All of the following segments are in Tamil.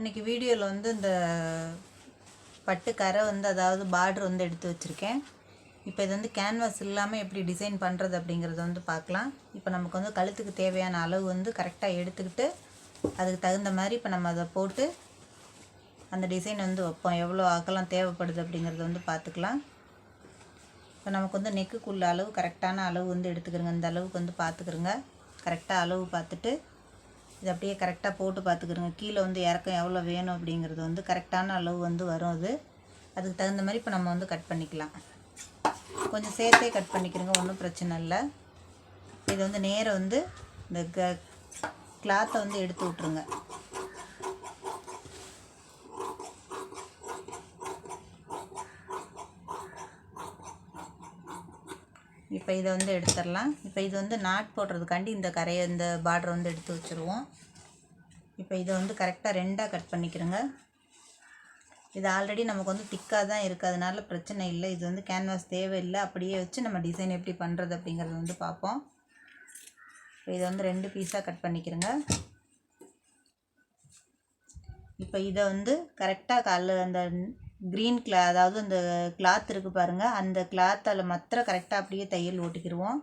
இன்றைக்கி வீடியோவில் வந்து இந்த பட்டு கரை வந்து அதாவது பார்டர் வந்து எடுத்து வச்சுருக்கேன். இப்போ இது வந்து கேன்வாஸ் இல்லாமல் எப்படி டிசைன் பண்ணுறது அப்படிங்கிறத வந்து பார்க்கலாம். இப்போ நமக்கு வந்து கழுத்துக்கு தேவையான அளவு வந்து கரெக்டாக எடுத்துக்கிட்டு அதுக்கு தகுந்த மாதிரி இப்போ நம்ம அதை போட்டு அந்த டிசைன் வந்து வைப்போம். எவ்வளோ அகலம் தேவைப்படுது அப்படிங்கிறத வந்து பார்த்துக்கலாம். இப்போ நமக்கு வந்து நெக்குக்குள்ள அளவு கரெக்டான அளவு வந்து எடுத்துக்கிறோங்க. இந்த அளவுக்கு வந்து பார்த்துக்கிறோங்க. கரெக்டாக அளவு பார்த்துட்டு இது அப்படியே கரெக்டாக போட்டு பார்த்துக்கிறோங்க கீழே வந்து இறக்கம் எவ்வளோ வேணும் அப்படிங்கிறது வந்து கரெக்டான அளவு வந்து வரும் அது. அதுக்கு தகுந்த மாதிரி இப்போ நம்ம வந்து கட் பண்ணிக்கலாம். கொஞ்சம் சேர்த்தே கட் பண்ணிக்கிறோங்க ஒன்றும் பிரச்சனை இல்லை. இது வந்து நேரம் வந்து இந்த க கிளாத்தை வந்து எடுத்து விட்ருங்க இப்போ இதை வந்து எடுத்துடலாம். இப்போ இது வந்து நாட் போடுறதுக்காண்டி இந்த கரையை இந்த பார்டர் வந்து எடுத்து வச்சுருவோம். இப்போ இதை வந்து கரெக்டாக ரெண்டாக கட் பண்ணிக்கிறோங்க. இது ஆல்ரெடி நமக்கு வந்து திக்காக தான் இருக்குது அதனால பிரச்சனை இல்லை. இது வந்து கேன்வாஸ் தேவையில்லை. அப்படியே வச்சு நம்ம டிசைன் எப்படி பண்ணுறது அப்படிங்கிறத வந்து பார்ப்போம். இப்போ இதை வந்து ரெண்டு பீஸாக கட் பண்ணிக்கிறோங்க. இப்போ இதை வந்து கரெக்டாக கல் அந்த க்ரீன் கிளா அதாவது அந்த கிளாத் இருக்குது பாருங்கள் அந்த கிளாத்தால் மற்ற கரெக்டாக அப்படியே தையல் ஓட்டிக்கிடுவோம்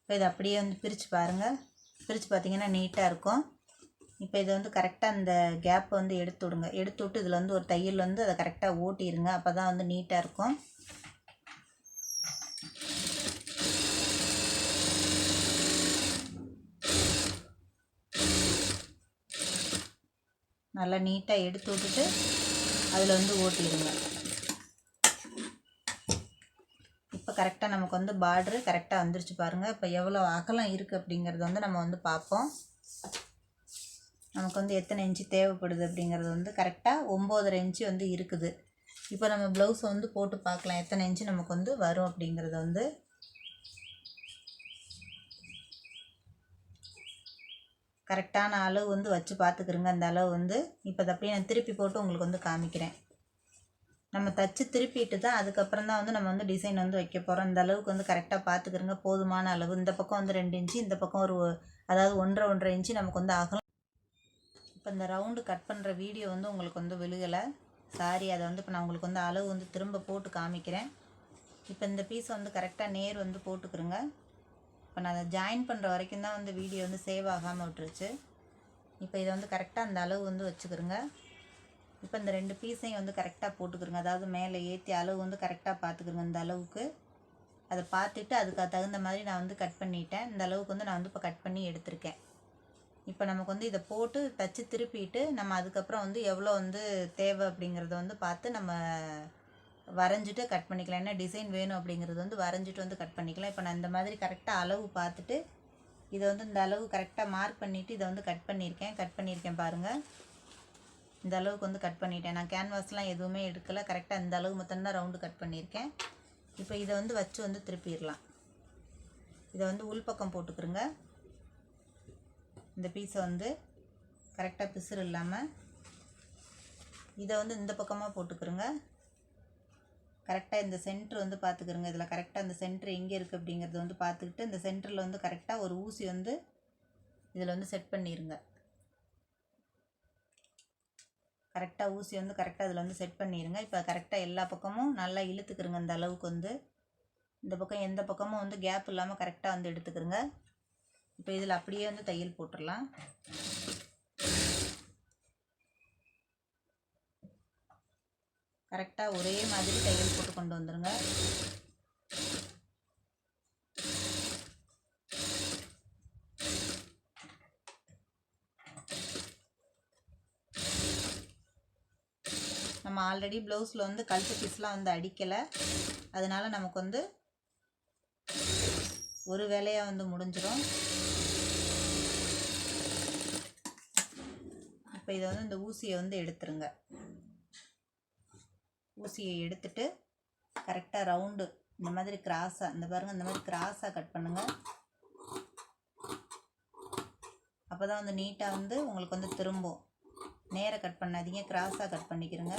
இப்போ இதை அப்படியே வந்து பிரித்து பாருங்கள் பிரித்து பார்த்தீங்கன்னா நீட்டாக இருக்கும். இப்போ இதை வந்து கரெக்டாக அந்த கேப்பை வந்து எடுத்து விடுங்க. எடுத்து விட்டு இதில் வந்து ஒரு தையல் வந்து அதை கரெக்டாக ஓட்டிடுங்க அப்போ தான் வந்து நீட்டாக இருக்கும். நல்லா நீட்டாக எடுத்து விட்டுட்டு அதில் வந்து ஓட்டிடுங்க. இப்போ கரெக்டாக நமக்கு வந்து பார்ட்ரு கரெக்டாக வந்துருச்சு பாருங்கள் இப்போ எவ்வளோ அகலம் இருக்குது அப்படிங்கிறது வந்து நம்ம வந்து பார்ப்போம். நமக்கு வந்து எத்தனை இன்ச்சு தேவைப்படுது அப்படிங்கிறது வந்து கரெக்டாக ஒம்போதரை இன்ச்சு வந்து இருக்குது. இப்போ நம்ம ப்ளவுஸ் வந்து போட்டு பார்க்கலாம். எத்தனை இன்ச்சு நமக்கு வந்து வரும் அப்படிங்கிறது வந்து. கரெக்டான அளவு வந்து வச்சு பார்த்துக்கிறோங்க அந்த அளவு வந்து இப்போ அதை அப்படியே நான் திருப்பி போட்டு உங்களுக்கு வந்து காமிக்கிறேன். நம்ம தச்சு திருப்பிட்டு தான் அதுக்கப்புறம் தான் வந்து நம்ம வந்து டிசைன் வந்து வைக்க போகிறோம் இந்த அளவுக்கு வந்து கரெக்டாக பார்த்துக்கிறோங்க போதுமான அளவு. இந்த பக்கம் வந்து ரெண்டு இன்ச்சு இந்த பக்கம் ஒரு அதாவது ஒன்றரை ஒன்றரை இன்ச்சு நமக்கு வந்து ஆகலாம் இப்போ இந்த ரவுண்டு கட் பண்ணுற வீடியோ வந்து உங்களுக்கு வந்து விழுகலை. சாரி அதை வந்து இப்போ நான் உங்களுக்கு வந்து அளவு வந்து திரும்ப போட்டு காமிக்கிறேன். இப்போ இந்த பீஸ் வந்து கரெக்டாக நேர் வந்து போட்டுக்கிறோங்க இப்போ நான் அதை ஜாயின் பண்ணுற வரைக்கும் தான் வந்து வீடியோ வந்து சேவ் ஆகாமல் விட்டுருச்சு. இப்போ இதை வந்து கரெக்டாக அந்த அளவு வந்து வச்சுக்கிறோங்க இப்போ இந்த ரெண்டு பீஸையும் வந்து கரெக்டாக போட்டுக்கிறோங்க அதாவது மேலே ஏற்றி அளவு வந்து கரெக்டாக பார்த்துக்கிறோங்க இந்த அளவுக்கு. அதை பார்த்துட்டு அதுக்கு தகுந்த மாதிரி நான் வந்து கட் பண்ணிட்டேன். இந்த அளவுக்கு வந்து நான் வந்து இப்போ கட் பண்ணி எடுத்திருக்கேன். இப்போ நமக்கு வந்து இதை போட்டு தச்சு திருப்பிட்டு நம்ம அதுக்கப்புறம் வந்து எவ்வளோ வந்து தேவை அப்படிங்கிறத வந்து பார்த்து நம்ம வரைஞ்சிட்டு கட் பண்ணிக்கலாம். என்ன டிசைன் வேணும் அப்படிங்கிறது வந்து வரைஞ்சிட்டு வந்து கட் பண்ணிக்கலாம். இப்போ நான் இந்த மாதிரி கரெக்டாக அளவு பார்த்துட்டு இதை வந்து இந்த அளவு கரெக்டாக மார்க் பண்ணிவிட்டு இதை வந்து கட் பண்ணியிருக்கேன். கட் பண்ணியிருக்கேன் பாருங்கள் இந்த அளவுக்கு வந்து கட் பண்ணிட்டேன். நான் கேன்வாஸ்லாம் எதுவுமே எடுக்கலை. கரெக்டாக இந்த அளவு மட்டும்தான் ரவுண்டு கட் பண்ணியிருக்கேன். இப்போ இதை வந்து வச்சு வந்து திருப்பிடலாம். இதை வந்து உள்பக்கம் போட்டுக்கிறோங்க இந்த பீஸை வந்து கரெக்டாக பிசுறு இல்லாமல் இதை வந்து இந்த பக்கமாக போட்டுக்கிறோங்க கரெக்டாக இந்த சென்ட்ரு வந்து பார்த்துக்கிறோங்க இதில் கரெக்டாக இந்த சென்ட்ரு எங்கே இருக்குது அப்படிங்கிறத வந்து பார்த்துக்கிட்டு இந்த சென்டரில் வந்து கரெக்டாக ஒரு ஊசி வந்து இதில் வந்து செட் பண்ணிடுங்க கரெக்டாக ஊசி வந்து கரெக்டாக இதில் வந்து செட் பண்ணிடுங்க இப்போ கரெக்டாக எல்லா பக்கமும் நல்லா இழுத்துக்கிறோங்க இந்த அளவுக்கு வந்து இந்த பக்கம் எந்த பக்கமும் வந்து கேப் இல்லாமல் கரெக்டாக வந்து எடுத்துக்கிறோங்க இப்போ இதில் அப்படியே வந்து தையல் போட்டுடலாம் கரெக்டாக ஒரே மாதிரி தையல் போட்டு கொண்டு வந்துடுங்க நம்ம ஆல்ரெடி ப்ளவுஸில் வந்து கழுத்து பீஸ்லாம் வந்து அடிக்கலை. அதனால் நமக்கு வந்து ஒரு வேலையாக வந்து முடிஞ்சிடும். இப்போ இதை வந்து இந்த ஊசியை வந்து எடுத்துருங்க. ஊசியை எடுத்துட்டு கரெக்டாக ரவுண்டு இந்த மாதிரி கிராஸாக இந்த பாருங்கள் இந்த மாதிரி கிராஸாக கட் பண்ணுங்கள் அப்போ தான் வந்து நீட்டாக வந்து உங்களுக்கு வந்து திரும்பும். நேராக கட் பண்ணாதீங்க கிராஸாக கட் பண்ணிக்கிறங்க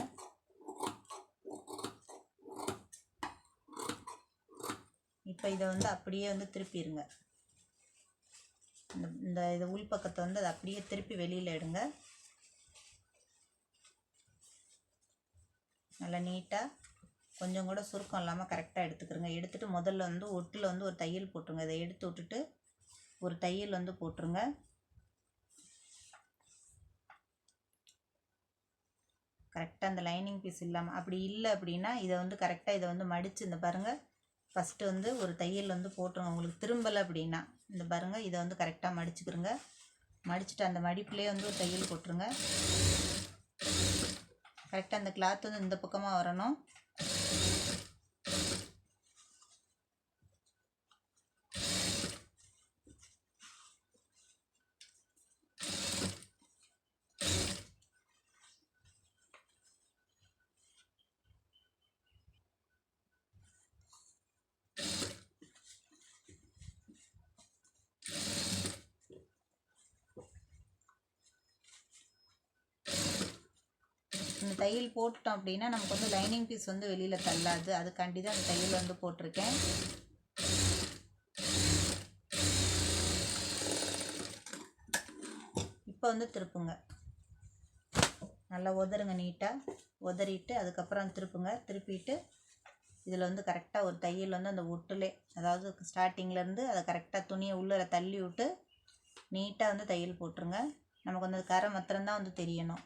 இப்போ இதை வந்து அப்படியே வந்து திருப்பிடுங்க. இந்த இந்த இது உள்பக்கத்தை வந்து அதை அப்படியே திருப்பி வெளியில் எடுங்க. நல்லா நீட்டாக கொஞ்சம் கூட சுருக்கம் இல்லாமல் கரெக்டாக எடுத்துக்கிறங்க. எடுத்துகிட்டு முதல்ல வந்து ஒட்டில் வந்து ஒரு தையல் போட்டுருங்க. இதை எடுத்து விட்டுட்டு ஒரு தையல் வந்து போட்டுருங்க. கரெக்டாக அந்த லைனிங் பீஸ் இல்லாமல் அப்படி இல்லை அப்படின்னா இதை வந்து கரெக்டாக இதை வந்து மடித்து இந்த பாருங்கள் ஃபஸ்ட்டு வந்து ஒரு தையல் வந்து போட்டுருங்க உங்களுக்கு திரும்பலை அப்படின்னா இந்த பாருங்கள் இதை வந்து கரெக்டாக மடிச்சுக்கிறங்க மடிச்சுட்டு அந்த மடிப்புலேயே வந்து ஒரு தையல் போட்டுருங்க. கரெக்டாக அந்த கிளாத் வந்து இந்த பக்கமாக வரணும் இந்த தையல் போட்டுட்டோம் அப்படின்னா நமக்கு வந்து லைனிங் பீஸ் வந்து வெளியில் தள்ளாது. அதுக்காண்டி தான் அந்த தையல் வந்து போட்டிருக்கேன். இப்போ வந்து திருப்புங்க. நல்லா உதருங்க நீட்டாக உதறிட்டு அதுக்கப்புறம் திருப்புங்க. திருப்பிட்டு இதில் வந்து கரெக்டாக ஒரு தையல் வந்து அந்த ஒட்டுலே அதாவது ஸ்டார்டிங்லேருந்து அதை கரெக்டாக துணியை உள்ளே தள்ளி விட்டு நீட்டாக வந்து தையல் போட்டுருங்க. நமக்கு வந்து கரை மாத்திரம்தான் வந்து தெரியணும்.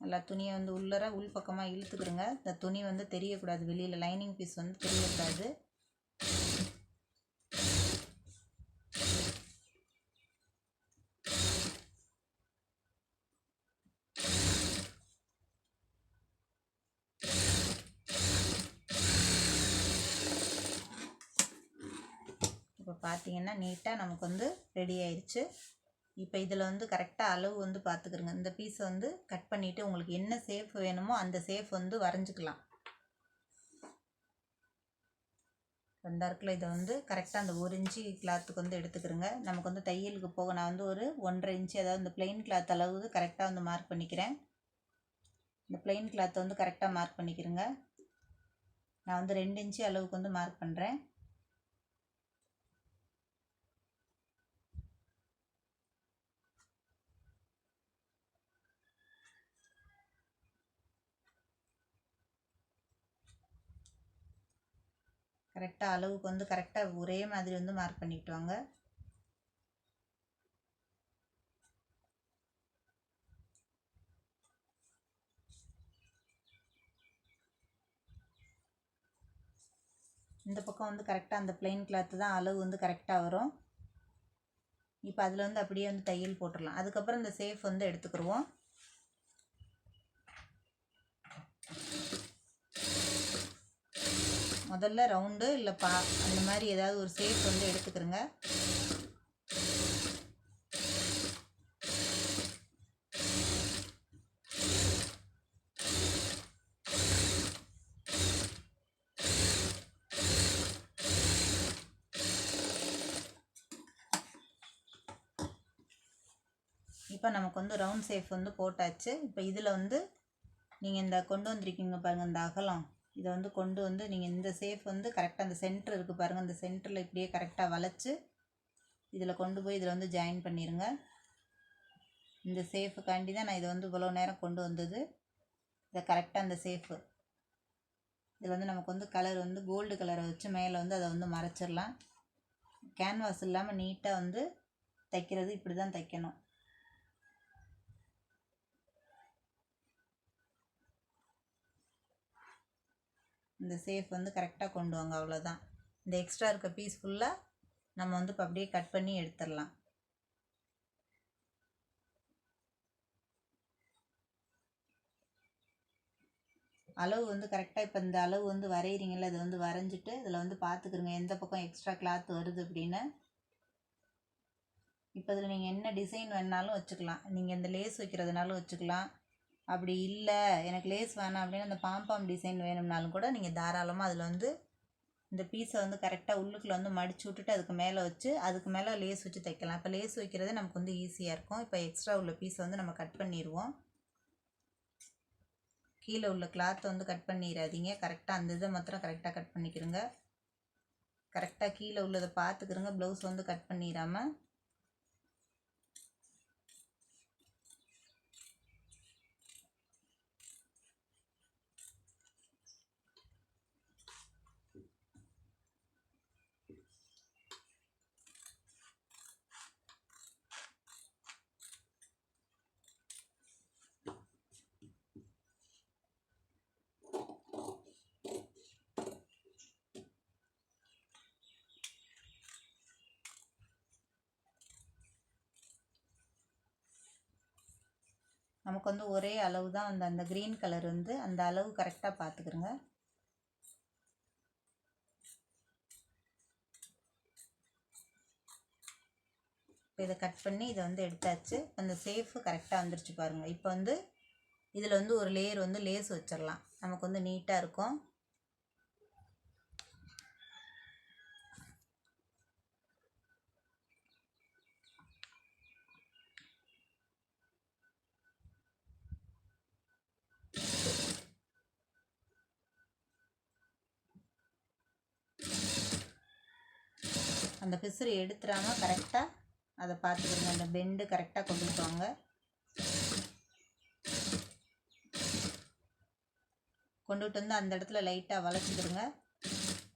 நல்லா துணியை வந்து உள்ளர உள் பக்கமாக இழுத்துக்கிறங்க இந்த துணி வந்து தெரியக்கூடாது வெளியில் லைனிங் பீஸ் வந்து தெரியக்கூடாது இப்போ பார்த்தீங்கன்னா நீட்டாக நமக்கு வந்து ரெடி ஆயிடுச்சு இப்போ இதில் வந்து கரெக்டாக அளவு வந்து பார்த்துக்கிறங்க இந்த பீஸை வந்து கட் பண்ணிவிட்டு உங்களுக்கு என்ன சேஃப் வேணுமோ அந்த சேஃப் வந்து வரைஞ்சிக்கலாம். இந்த இதை வந்து கரெக்டாக அந்த ஒரு இன்ச்சு கிளாத்துக்கு வந்து எடுத்துக்கிறோங்க நமக்கு வந்து தையலுக்கு போக நான் வந்து ஒரு ஒன்றரை இன்ச்சு அதாவது இந்த பிளெயின் கிளாத் அளவுக்கு கரெக்டாக வந்து மார்க் பண்ணிக்கிறேன். இந்த பிளெயின் கிளாத்தை வந்து கரெக்டாக மார்க் பண்ணிக்கிறேங்க. நான் வந்து ரெண்டு இன்ச்சு அளவுக்கு வந்து மார்க் பண்ணுறேன் கரெக்டாக அளவுக்கு வந்து கரெக்டாக ஒரே மாதிரி வந்து மார்க் பண்ணிட்டு வாங்க. இந்த பக்கம் வந்து கரெக்டாக அந்த பிளெயின் கிளாத்து தான் அளவு வந்து கரெக்டாக வரும். இப்போ அதில் வந்து அப்படியே வந்து தையல் போட்டுடலாம். அதுக்கப்புறம் இந்த சேஃப் வந்து எடுத்துக்கிடுவோம். முதல்ல ரவுண்டு இல்லை பா அந்த மாதிரி ஏதாவது ஒரு சேஃப் வந்து எடுத்துக்கிறோங்க. இப்போ நமக்கு வந்து ரவுண்ட் சேஃப் வந்து போட்டாச்சு. இப்போ இதில் வந்து நீங்கள் இந்த கொண்டு வந்திருக்கீங்க பாருங்கள் இந்த அகலம். இதை வந்து கொண்டு வந்து நீங்கள் இந்த சேஃப் வந்து கரெக்டாக அந்த சென்டர் இருக்குது பாருங்கள் அந்த சென்டரில் இப்படியே கரெக்டாக வளைச்சி இதில் கொண்டு போய் இதில் வந்து ஜாயின் பண்ணிடுங்க இந்த சேஃபுக்காண்டி தான் நான் இதை வந்து இவ்வளோ நேரம் கொண்டு வந்தது. இதை கரெக்டாக அந்த சேஃபு இதில் வந்து நமக்கு வந்து கலர் வந்து கோல்டு கலரை வச்சு மேலே வந்து அதை வந்து மறைச்சிடலாம் கேன்வாஸ் இல்லாமல் நீட்டாக வந்து தைக்கிறது இப்படி தான் தைக்கணும். இந்த சேஃப் வந்து கரெக்டாக கொண்டு வாங்க அவ்வளோதான் இந்த எக்ஸ்ட்ரா இருக்க பீஸ் ஃபுல்லாக நம்ம வந்து இப்போ அப்படியே கட் பண்ணி எடுத்துடலாம். அளவு வந்து கரெக்டாக இப்போ இந்த அளவு வந்து வரைகிறீங்கள அதை வந்து வரைஞ்சிட்டு இதில் வந்து பார்த்துக்குருங்க எந்த பக்கம் எக்ஸ்ட்ரா கிளாத் வருது அப்படின்னு. இப்போ இதில் நீங்கள் என்ன டிசைன் வேணாலும் வச்சுக்கலாம். நீங்கள் இந்த லேஸ் வைக்கிறதுனாலும் வச்சுக்கலாம். அப்படி இல்லை எனக்கு லேஸ் வேணாம் அப்படின்னு அந்த பாம்பாம் டிசைன் வேணும்னாலும் கூட நீங்கள் தாராளமாக அதில் வந்து இந்த பீஸை வந்து கரெக்டாக உள்ளுக்குள்ள வந்து மடிச்சு விட்டுட்டு அதுக்கு மேலே வச்சு அதுக்கு மேலே லேஸ் வச்சு தைக்கலாம். இப்போ லேஸ் வைக்கிறதே நமக்கு வந்து ஈஸியாக இருக்கும். இப்போ எக்ஸ்ட்ரா உள்ள பீஸை வந்து நம்ம கட் பண்ணிடுவோம் கீழே உள்ள கிளாத்தை வந்து கட் பண்ணிடாதீங்க. கரெக்டாக அந்த இதை மாத்திரம் கரெக்டாக கட் பண்ணிக்கிறோங்க கரெக்டாக கீழே உள்ளதை பார்த்துக்கிறோங்க ப்ளவுஸ் வந்து கட் பண்ணிடாம நமக்கு வந்து ஒரே அளவு தான் அந்த அந்த க்ரீன் கலர் வந்து அந்த அளவு கரெக்டாக பார்த்துக்குருங்க இப்போ இதை கட் பண்ணி இதை வந்து எடுத்தாச்சு. அந்த சேஃபு கரெக்டாக வந்துருச்சு பாருங்கள் இப்போ வந்து இதில் வந்து ஒரு லேயர் வந்து லேஸ் வச்சிடலாம் நமக்கு வந்து நீட்டாக இருக்கும். அந்த பிசுறு எடுத்துடாமல் கரெக்டாக அதை பார்த்துக்கோங்க. அந்த பெண்டு கரெக்டாக கொண்டுட்டு வாங்க கொண்டுட்டு வந்து அந்த இடத்துல லைட்டாக வளைச்சிக்கிறங்க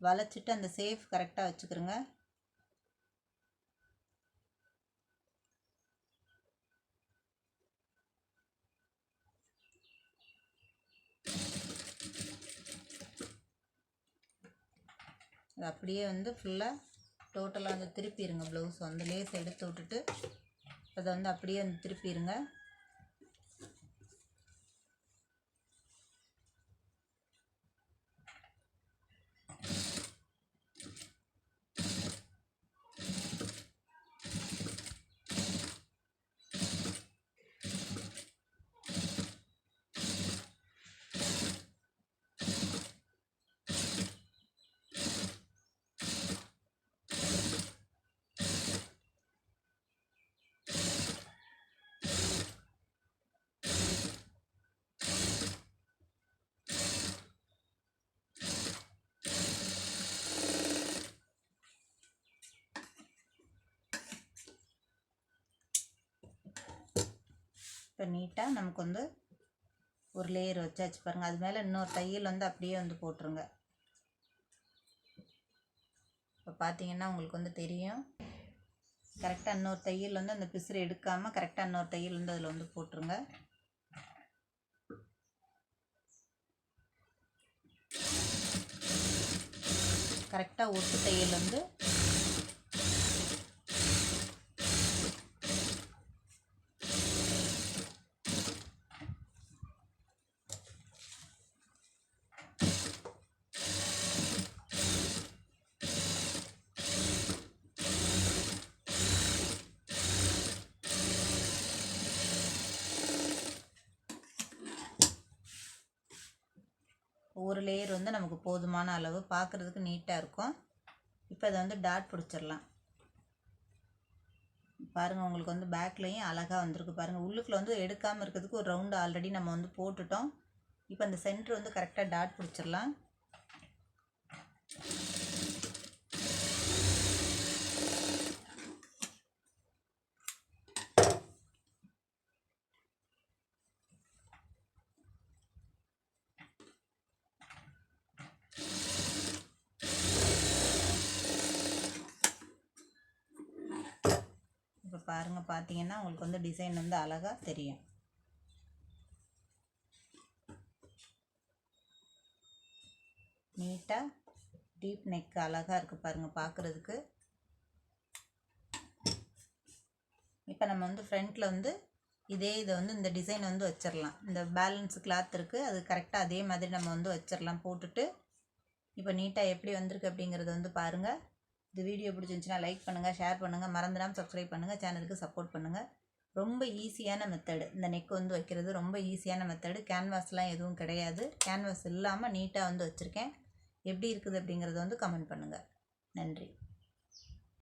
வளைச்சிட்டு அந்த சேஃப் கரெக்டாக வச்சுக்கிறங்க அது அப்படியே வந்து ஃபுல்லாக டோட்டலாக வந்து திருப்பிடுங்க ப்ளவுஸ் வந்து லேஸ் எடுத்து விட்டுட்டு அதை வந்து அப்படியே வந்து திருப்பிடுங்க இப்போ நீட்டாக நமக்கு வந்து ஒரு லேயர் வச்சாச்சு பாருங்கள் அது மேலே இன்னொரு தையல் வந்து அப்படியே வந்து போட்டுருங்க. இப்போ பார்த்தீங்கன்னா உங்களுக்கு வந்து தெரியும். கரெக்டாக இன்னொரு தையல் வந்து அந்த பிசுறு எடுக்காமல் கரெக்டாக இன்னொரு தையல் வந்து அதில் வந்து போட்டுருங்க. கரெக்டாக ஒட்டு தையல் வந்து ஒரு லேயர் வந்து நமக்கு போதுமான அளவு பார்க்குறதுக்கு நீட்டாக இருக்கும். இப்போ இதை வந்து டாட் பிடிச்சிடலாம். பாருங்கள் உங்களுக்கு வந்து பேக்லேயும் அழகாக வந்திருக்கு. பாருங்கள் உள்ளுக்குள்ள வந்து எடுக்காமல் இருக்கிறதுக்கு ஒரு ரவுண்டு ஆல்ரெடி நம்ம வந்து போட்டுட்டோம். இப்போ அந்த சென்டர் வந்து கரெக்டாக டாட் பிடிச்சிடலாம் இப்போ பாருங்கள் பார்த்தீங்கன்னா உங்களுக்கு வந்து டிசைன் வந்து அழகாக தெரியும். நீட்டாக டீப் நெக் அழகாக இருக்குது பாருங்கள் பார்க்குறதுக்கு இப்போ நம்ம வந்து ஃப்ரண்ட்டில் வந்து இதே இதை வந்து இந்த டிசைன் வந்து வச்சிடலாம் இந்த பேலன்ஸ் கிளாத் இருக்குது அது கரெக்டாக அதே மாதிரி நம்ம வந்து வச்சிடலாம் போட்டுட்டு. இப்போ நீட்டாக எப்படி வந்திருக்கு அப்படிங்கிறத வந்து பாருங்கள் இந்த வீடியோ பிடிச்சிருந்துச்சுன்னா லைக் பண்ணுங்கள் ஷேர் பண்ணுங்கள் மறந்துடாமல் சப்ஸ்கிரைப் பண்ணுங்கள் சேனலுக்கு சப்போர்ட் பண்ணுங்கள் ரொம்ப ஈஸியான மெத்தடு இந்த நெக் வந்து வைக்கிறது ரொம்ப ஈஸியான மெத்தடு கேன்வாஸ்லாம் எதுவும் கிடையாது. கேன்வாஸ் இல்லாமல் நீட்டாக வந்து வச்சுருக்கேன். எப்படி இருக்குது அப்படிங்கிறத வந்து கமெண்ட் பண்ணுங்கள் நன்றி.